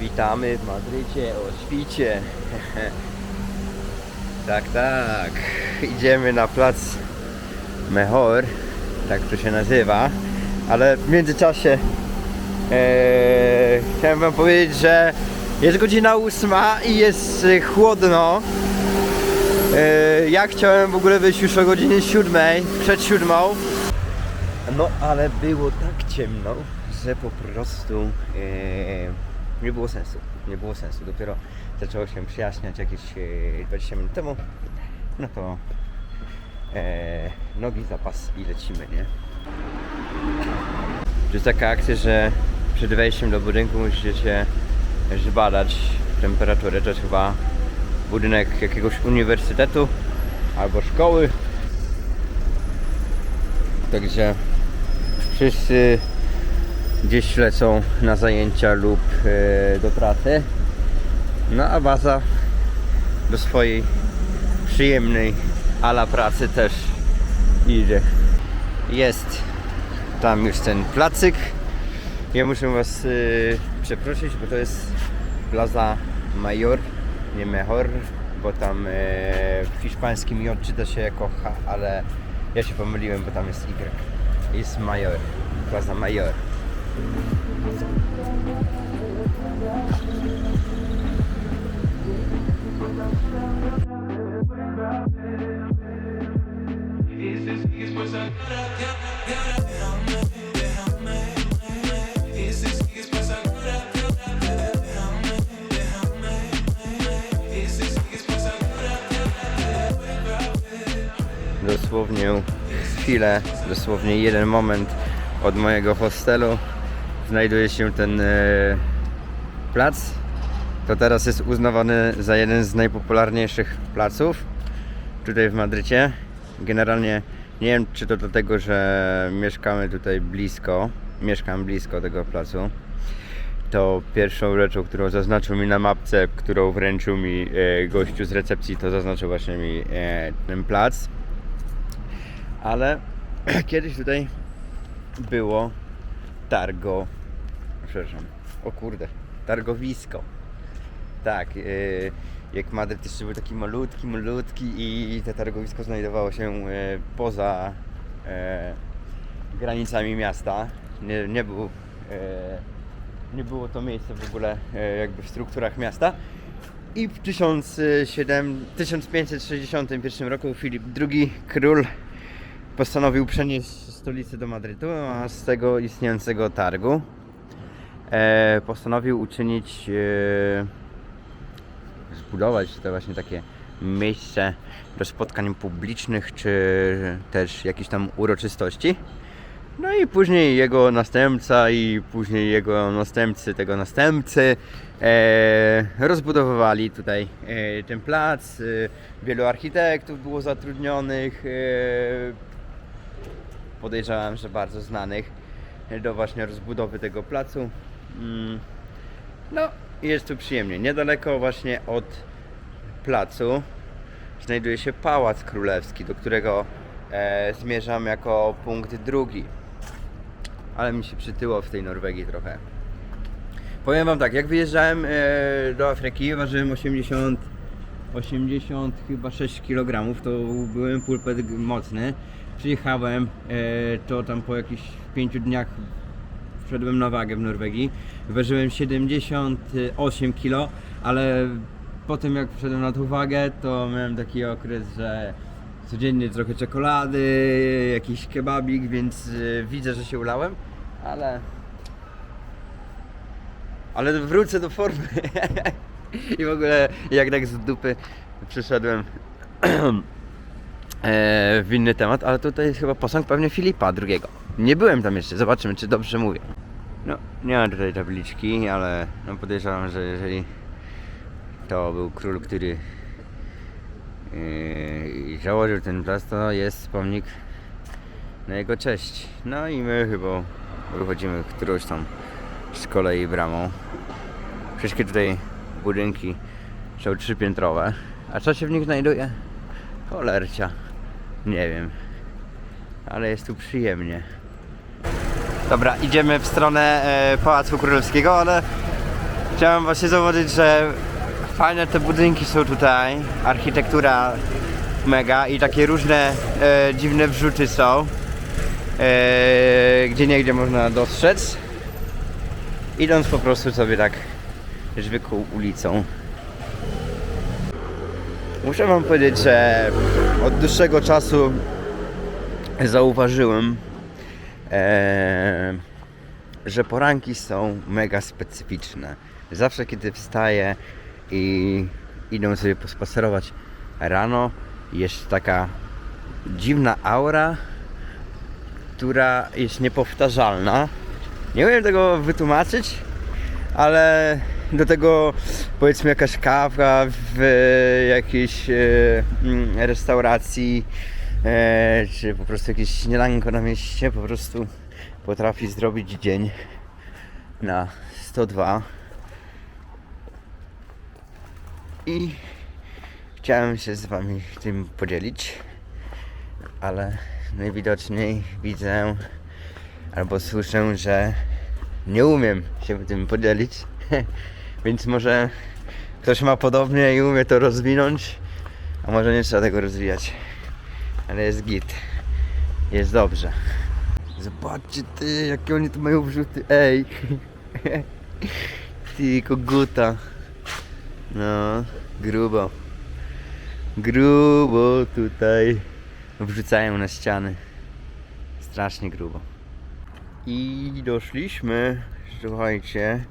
Witamy w Madrycie o świcie. tak, tak. Idziemy na plac Mejor, tak to się nazywa. Ale w międzyczasie e, chciałem wam powiedzieć, że jest godzina ósma i jest e, chłodno. E, ja chciałem w ogóle wyjść już o godzinie siódmej, przed siódmą. No ale było tak ciemno, że po prostu e, nie było sensu. Nie było sensu. Dopiero zaczęło się przyjaśniać jakieś e, 20 minut temu. No to e, nogi zapas i lecimy, nie? To jest taka akcja, że przed wejściem do budynku musicie się zbadać temperaturę. To jest chyba budynek jakiegoś uniwersytetu albo szkoły. Także wszyscy gdzieś lecą na zajęcia lub e, do pracy. No a baza do swojej przyjemnej ala pracy też idzie. Jest tam już ten placyk. Ja muszę was y, przeprosić, bo to jest Plaza Mayor, nie Mejor, bo tam e, w hiszpańskim J czyta się jako H, ale ja się pomyliłem, bo tam jest Y. Jest Mayor, Plaza Mayor. Dosłownie chwilę, dosłownie jeden moment od mojego hostelu znajduje się ten e, plac. To teraz jest uznawany za jeden z najpopularniejszych placów tutaj w Madrycie. Generalnie nie wiem, czy to dlatego, że mieszkamy tutaj blisko, mieszkam blisko tego placu. To pierwszą rzeczą, którą zaznaczył mi na mapce, którą wręczył mi e, gościu z recepcji, to zaznaczył właśnie mi e, ten plac ale kiedyś tutaj było targo, przepraszam, o kurde, targowisko. Tak, yy, jak Madryt jeszcze był taki malutki, malutki i te targowisko znajdowało się yy, poza yy, granicami miasta. Nie, nie, był, nie było to miejsce w ogóle jakby w strukturach miasta. I w 1700 1561 roku Filip II, król postanowił przenieść stolicę do Madrytu, a z tego istniejącego targu postanowił uczynić, e, zbudować to właśnie takie miejsce do spotkań publicznych, czy też jakichś tam uroczystości. No i później jego następca i później jego następcy tego następcy e, rozbudowywali tutaj e, ten plac. E, wielu architektów było zatrudnionych. E, podejrzewam, że bardzo znanych do właśnie rozbudowy tego placu. Mm. No jest tu przyjemnie. Niedaleko właśnie od placu znajduje się Pałac Królewski, do którego e, zmierzam jako punkt drugi. Ale mi się przytyło w tej Norwegii trochę. Powiem wam tak, jak wyjeżdżałem e, do Afryki, ważyłem 80, 80 chyba 6 kg, to byłem pulpet mocny. Przyjechałem, e, to tam po jakichś 5 dniach wszedłem na wagę w Norwegii. Ważyłem 78 kg, ale potem jak wszedłem na tą wagę, to miałem taki okres, że codziennie trochę czekolady, jakiś kebabik, więc e, widzę, że się ulałem, ale ale wrócę do formy. I w ogóle jak tak z dupy przyszedłem e, w inny temat, ale tutaj jest chyba posąg pewnie Filipa II. Nie byłem tam jeszcze, zobaczymy czy dobrze mówię. Nie ma tutaj tabliczki, ale no podejrzewam, że jeżeli to był król, który yy, założył ten plac, to jest pomnik na jego cześć. No i my chyba wychodzimy którąś tam z kolei bramą. Wszystkie tutaj budynki są trzypiętrowe. A co się w nich znajduje? Cholercia. Nie wiem. Ale jest tu przyjemnie. Dobra, idziemy w stronę e, Pałacu Królewskiego, ale Chciałem właśnie zauważyć, że fajne te budynki są tutaj, architektura mega i takie różne e, dziwne wrzuty są, e, gdzie niegdzie można dostrzec, idąc po prostu sobie tak zwykłą ulicą. Muszę wam powiedzieć, że od dłuższego czasu zauważyłem, e, że poranki są mega specyficzne. Zawsze kiedy wstaję i idę sobie pospacerować rano, jest taka dziwna aura, która jest niepowtarzalna. Nie umiem tego wytłumaczyć, ale do tego powiedzmy jakaś kawa w jakiejś restauracji, e, czy po prostu jakieś śniadanko na mieście po prostu potrafi zrobić dzień na 102 i chciałem się z wami tym podzielić ale najwidoczniej widzę albo słyszę, że nie umiem się tym podzielić. Więc może ktoś ma podobnie i umie to rozwinąć a może nie trzeba tego rozwijać ale jest git. Jest dobrze. Zobaczcie ty, jakie oni tu mają wrzuty, ej. Ty, koguta No, grubo. Grubo tutaj. Wrzucają na ściany. Strasznie grubo. I doszliśmy, słuchajcie.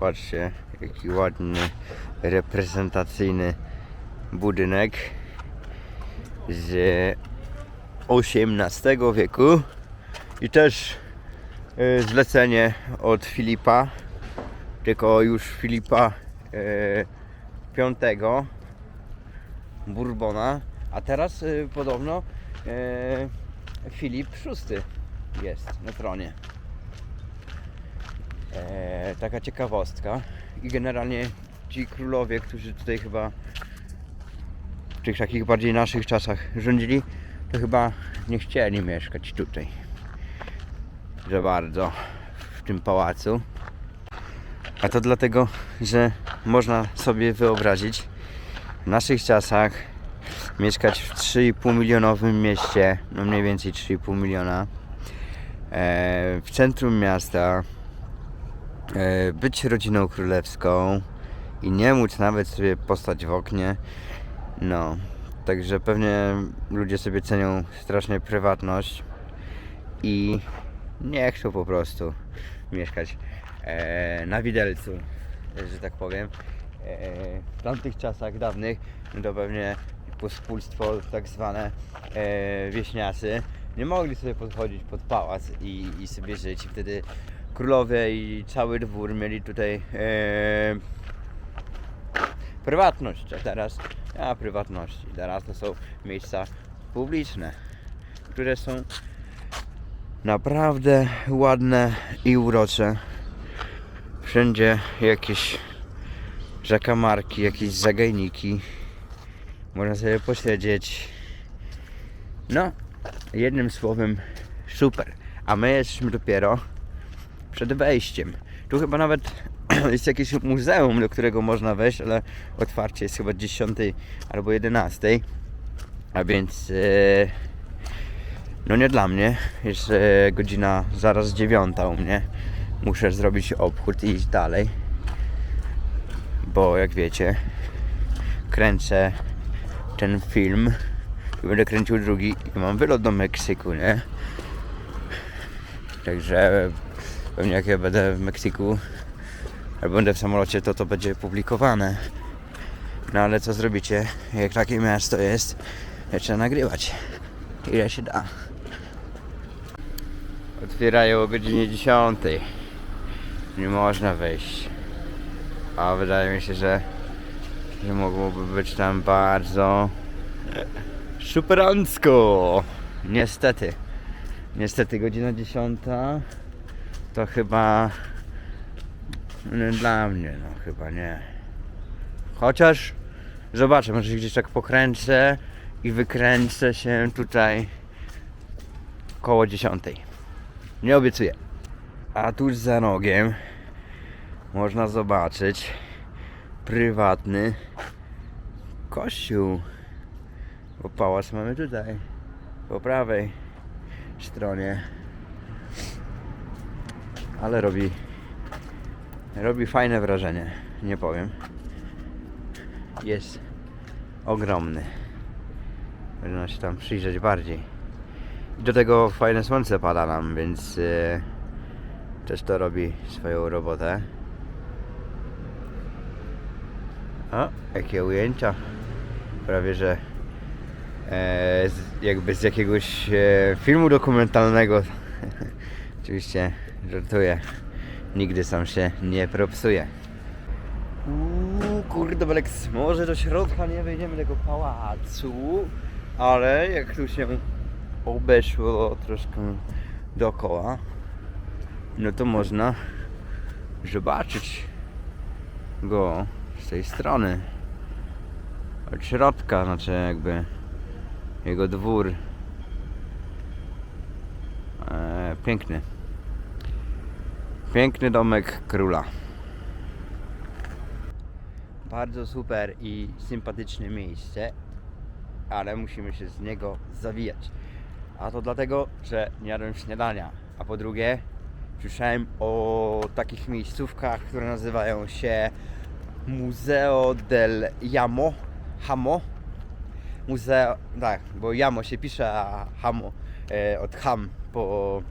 Patrzcie, jaki ładny, reprezentacyjny budynek z XVIII wieku. I też e, zlecenie od Filipa, tylko już Filipa e, V Bourbona, a teraz e, podobno e, Filip VI jest na tronie. E, taka ciekawostka. I generalnie ci królowie, którzy tutaj chyba tych takich bardziej naszych czasach rządzili, to chyba nie chcieli mieszkać tutaj za bardzo w tym pałacu. A to dlatego, że można sobie wyobrazić w naszych czasach mieszkać w 3,5 milionowym mieście, no mniej więcej 3,5 miliona, e, w centrum miasta, e, być rodziną królewską i nie móc nawet sobie postać w oknie, no, Także pewnie ludzie sobie cenią strasznie prywatność i nie chcą po prostu mieszkać e, na widelcu, że tak powiem. E, w tamtych czasach dawnych to pewnie pospólstwo tak zwane e, wieśniacy nie mogli sobie podchodzić pod pałac i, i sobie żyć. Wtedy królowie i cały dwór mieli tutaj e, prywatność, a teraz ma prywatności. Teraz to są miejsca publiczne, które są naprawdę ładne i urocze. Wszędzie jakieś zakamarki, jakieś zagajniki. Można sobie posiedzieć. No, jednym słowem super. A my jesteśmy dopiero przed wejściem. Tu chyba nawet jest jakieś muzeum, do którego można wejść, ale otwarcie jest chyba 10 albo 11. A więc e, no nie dla mnie. Jest e, godzina zaraz 9 u mnie. Muszę zrobić obchód i iść dalej. Bo jak wiecie, kręcę ten film będę kręcił drugi i mam wylot do Meksyku, nie? Także pewnie jak ja będę w Meksyku albo będę w samolocie, to to będzie publikowane. No ale co zrobicie, jak takie miasto jest, to trzeba nagrywać. Ile się da. Otwierają o godzinie 10. Nie można wejść. A wydaje mi się, że, że mogłoby być tam bardzo superancko. Niestety. Niestety godzina 10 to chyba dla mnie, no chyba nie. Chociaż zobaczę, może się gdzieś tak pokręcę i wykręcę się tutaj koło 10. Nie obiecuję. A tuż za rogiem można zobaczyć prywatny kościół. Bo pałac mamy tutaj, po prawej stronie. Ale robi, robi fajne wrażenie, nie powiem. Jest ogromny. Można się tam przyjrzeć bardziej. Do tego fajne słońce pada nam, więc e, też to robi swoją robotę. O, jakie ujęcia. Prawie że e, z, jakby z jakiegoś e, filmu dokumentalnego. Oczywiście żartuję. Nigdy sam się nie propsuję. Uuu, kurde, Beleks, może do środka nie wejdziemy tego pałacu, ale jak tu się obeszło troszkę dookoła, no to można zobaczyć go z tej strony. Od środka, znaczy jakby jego dwór. E, piękny. Piękny domek króla. Bardzo super i sympatyczne miejsce, ale musimy się z niego zawijać. A to dlatego, że nie jadłem śniadania. A po drugie, słyszałem o takich miejscówkach, które nazywają się Museo del Jamo, Hamo. Muzeo, tak, bo Jamo się pisze, a Hamo e, od ham po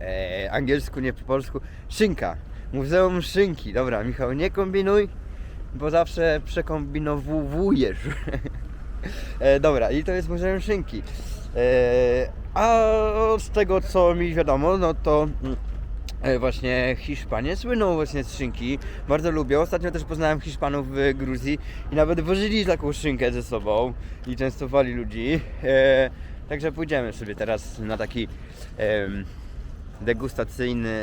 e, angielsku, nie po polsku. Szynka. Muzeum Szynki. Dobra, Michał, nie kombinuj, bo zawsze przekombinowujesz. e, dobra, i to jest Muzeum Szynki. E, a z tego co mi wiadomo, no to mm, e, właśnie Hiszpanie słyną właśnie z szynki. Bardzo lubią. Ostatnio też poznałem Hiszpanów w Gruzji i nawet wożyli taką szynkę ze sobą i częstowali ludzi. E, także pójdziemy sobie teraz na taki em, degustacyjny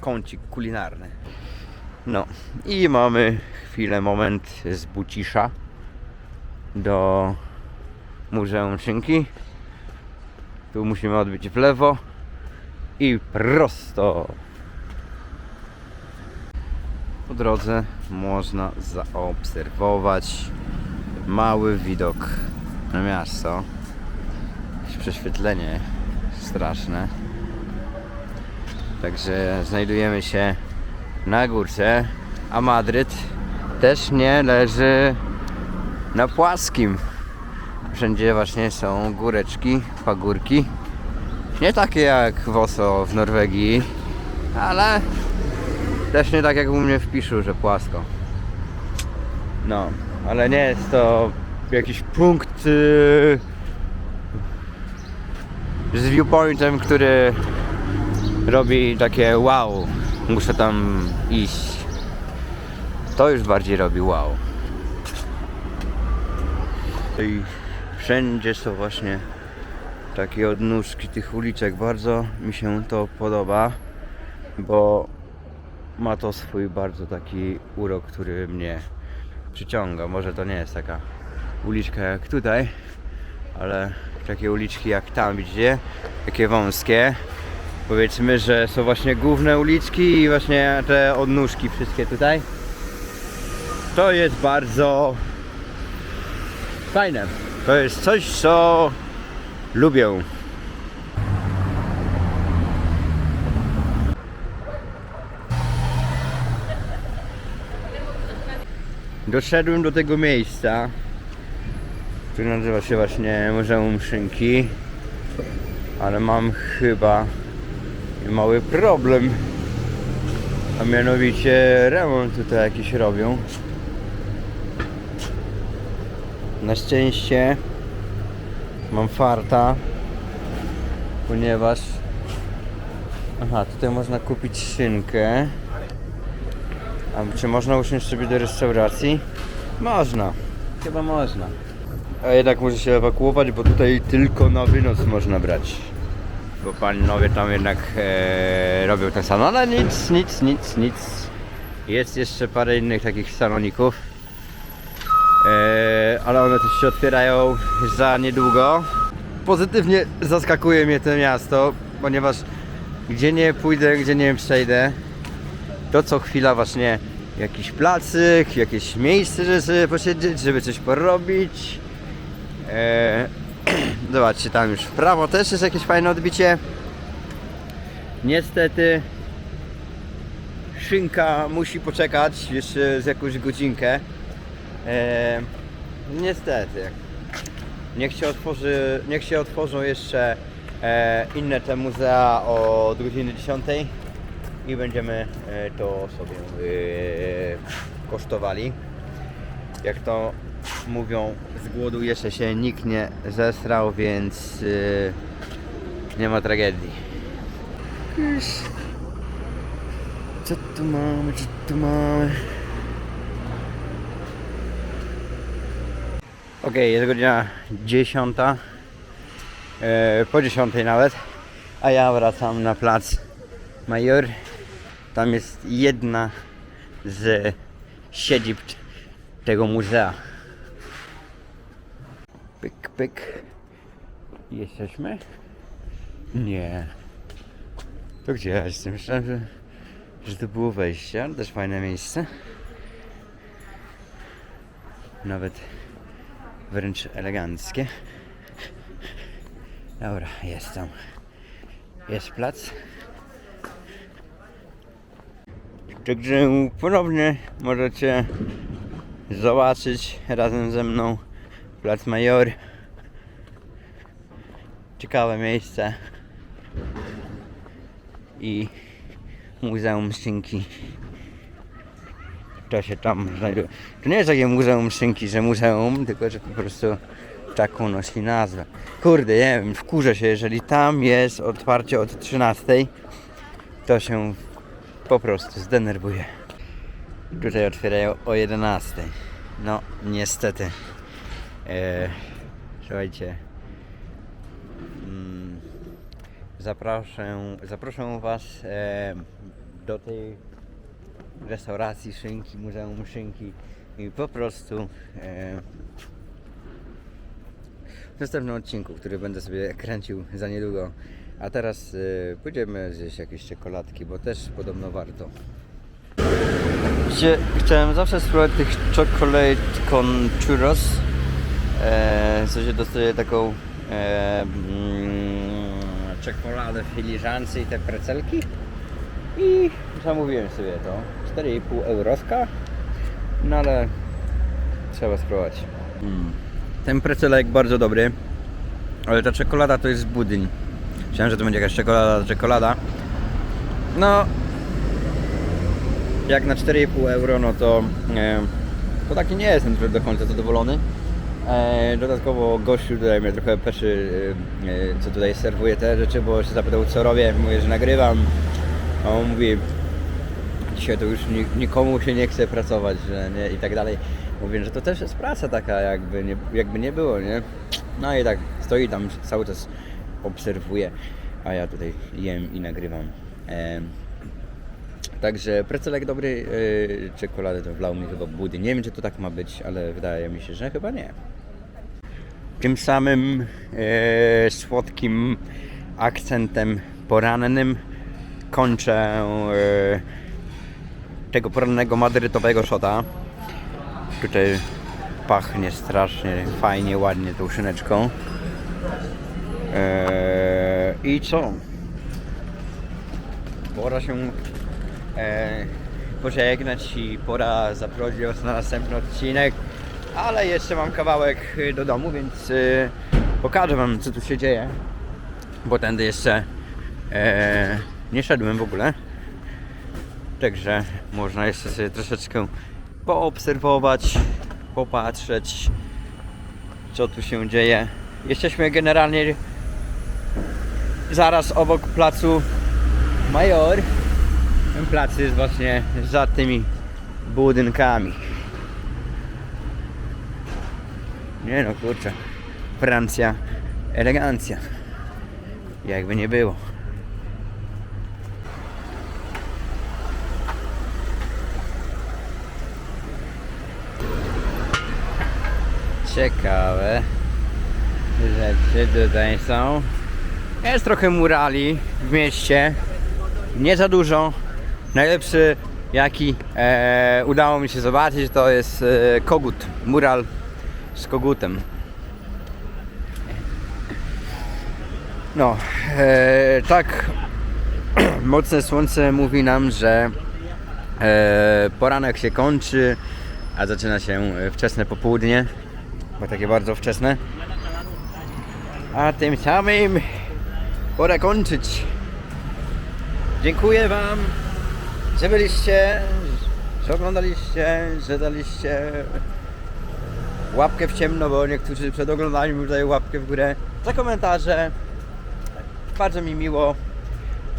kącik kulinarny. No i mamy chwilę, moment z Bucisza do Muzeum Szynki. Tu musimy odbyć w lewo i prosto. Po drodze można zaobserwować mały widok na miasto. Prześwietlenie straszne. Także znajdujemy się na górce, a Madryt też nie leży na płaskim. Wszędzie właśnie są góreczki, pagórki. Nie takie jak w Oslo w Norwegii, ale też nie tak jak u mnie w Piszu, że płasko. No, ale nie jest to jakiś punkt yy, z viewpointem, który robi takie wow, muszę tam iść. To już bardziej robi wow. I wszędzie są właśnie takie odnóżki tych uliczek. Bardzo mi się to podoba, bo ma to swój bardzo taki urok, który mnie przyciąga. Może to nie jest taka uliczka jak tutaj, ale takie uliczki jak tam, widzicie? Takie wąskie. Powiedzmy, że są właśnie główne uliczki i właśnie te odnóżki wszystkie tutaj. To jest bardzo fajne. To jest coś, co lubię. Doszedłem do tego miejsca, które nazywa się właśnie Muzeum Szynki, ale mam chyba mały problem, a mianowicie remont tutaj jakiś robią. Na szczęście mam farta, ponieważ aha, tutaj można kupić szynkę. A czy można usiąść sobie do restauracji? Można, chyba można. A jednak muszę się ewakuować, bo tutaj tylko na wynos można brać. Bo panowie tam jednak e, robią ten sam, ale nic, nic, nic, nic. Jest jeszcze parę innych takich saloników. E, ale one też się otwierają za niedługo. Pozytywnie zaskakuje mnie to miasto, ponieważ gdzie nie pójdę, gdzie nie przejdę, to co chwila właśnie jakiś placyk, jakieś miejsce, żeby posiedzieć, żeby coś porobić. Eee, zobaczcie, tam już w prawo też jest jakieś fajne odbicie. Niestety szynka musi poczekać jeszcze z jakąś godzinkę. Eee, niestety. Niech się, otworzy, niech się otworzą jeszcze e, inne te muzea od godziny 10 i będziemy e, to sobie e, kosztowali. Jak to mówią, z głodu jeszcze się nikt nie zesrał, więc e, nie ma tragedii. Co tu mamy, co tu mamy? Okej, jest godzina 10. E, po 10 nawet. A ja wracam na plac Major. Tam jest jedna z siedzib tego muzea. Pyk, pyk. Jesteśmy? Nie. To gdzie ja jestem? Myślałem, że, że to było wejście, ale też fajne miejsce. Nawet wręcz eleganckie. Dobra, jest tam. Jest plac. Także ponownie możecie zobaczyć razem ze mną Plac Major. Ciekawe miejsce. I Muzeum Szynki. To się tam znajduje. To nie jest takie Muzeum Szynki, że muzeum, tylko że po prostu taką nosi nazwę. Kurde, nie wiem, wkurzę się, jeżeli tam jest otwarcie od 13, to się po prostu zdenerwuję. Tutaj otwierają o 11. No, niestety. E, słuchajcie. Mm, zaproszę, zaproszę Was e, do tej restauracji szynki, Muzeum Szynki i po prostu e, w następnym odcinku, który będę sobie kręcił za niedługo. A teraz e, pójdziemy zjeść jakieś czekoladki, bo też podobno warto. Chciałem zawsze spróbować tych chocolate con churros. E, co się dostaje taką e, mm, czekoladę w filiżance i te precelki. I zamówiłem sobie to. 4,5 eurowka. No ale trzeba spróbować. Mm. Ten precelek bardzo dobry. Ale ta czekolada to jest budyń. Myślałem, że to będzie jakaś czekolada, czekolada. No, jak na 4,5 euro, no to, e, to taki nie jestem do końca zadowolony. E, dodatkowo gościu tutaj mnie trochę peszy, e, e, co tutaj serwuje te rzeczy, bo się zapytał co robię, mówię, że nagrywam. A on mówi, dzisiaj to już ni- nikomu się nie chce pracować, że nie, i tak dalej. Mówię, że to też jest praca taka, jakby nie, jakby nie było, nie? No i tak stoi tam cały czas obserwuje, a ja tutaj jem i nagrywam. Em, Także precelek dobry, yy, czekoladę to wlał mi chyba budy. Nie wiem czy to tak ma być, ale wydaje mi się, że chyba nie. Tym samym e, słodkim akcentem porannym kończę e, tego porannego madrytowego szota. Tutaj pachnie strasznie fajnie, ładnie tą szyneczką. E, I co? Pora się e, pożegnać i pora zaprosić Was na następny odcinek. Ale jeszcze mam kawałek y, do domu, więc y, pokażę Wam co tu się dzieje. Bo tędy jeszcze e, nie szedłem w ogóle. Także można jeszcze sobie troszeczkę poobserwować, popatrzeć co tu się dzieje. Jesteśmy generalnie zaraz obok placu Major. Ten plac jest właśnie za tymi budynkami. Nie no kurczę. Francja, elegancja. Jakby nie było. Ciekawe rzeczy tutaj są. Jest trochę murali w mieście. Nie za dużo. Najlepszy jaki e, udało mi się zobaczyć, to jest e, kogut, mural z kogutem. No, e, tak mocne słońce mówi nam, że e, poranek się kończy, a zaczyna się e, wczesne popołudnie, bo takie bardzo wczesne. A tym samym pora kończyć. Dziękuję Wam, że byliście, że oglądaliście, że daliście łapkę w ciemno, bo niektórzy przed oglądaniem już dają łapkę w górę, za komentarze. Bardzo mi miło.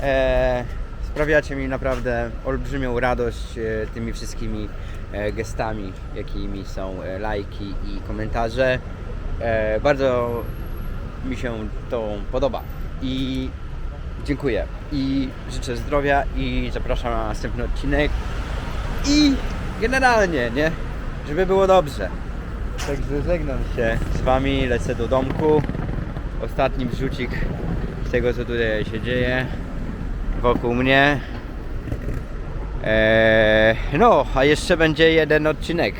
E, sprawiacie mi naprawdę olbrzymią radość e, tymi wszystkimi e, gestami, jakimi są e, lajki i komentarze. E, bardzo mi się to podoba i dziękuję i życzę zdrowia i zapraszam na następny odcinek i generalnie, nie? Żeby było dobrze. Także żegnam się z wami, lecę do domku. Ostatni wrzucik z tego co tutaj się dzieje wokół mnie. Eee, no, a jeszcze będzie jeden odcinek.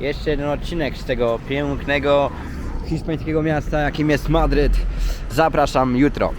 Jeszcze jeden odcinek z tego pięknego hiszpańskiego miasta, jakim jest Madryt. Zapraszam jutro.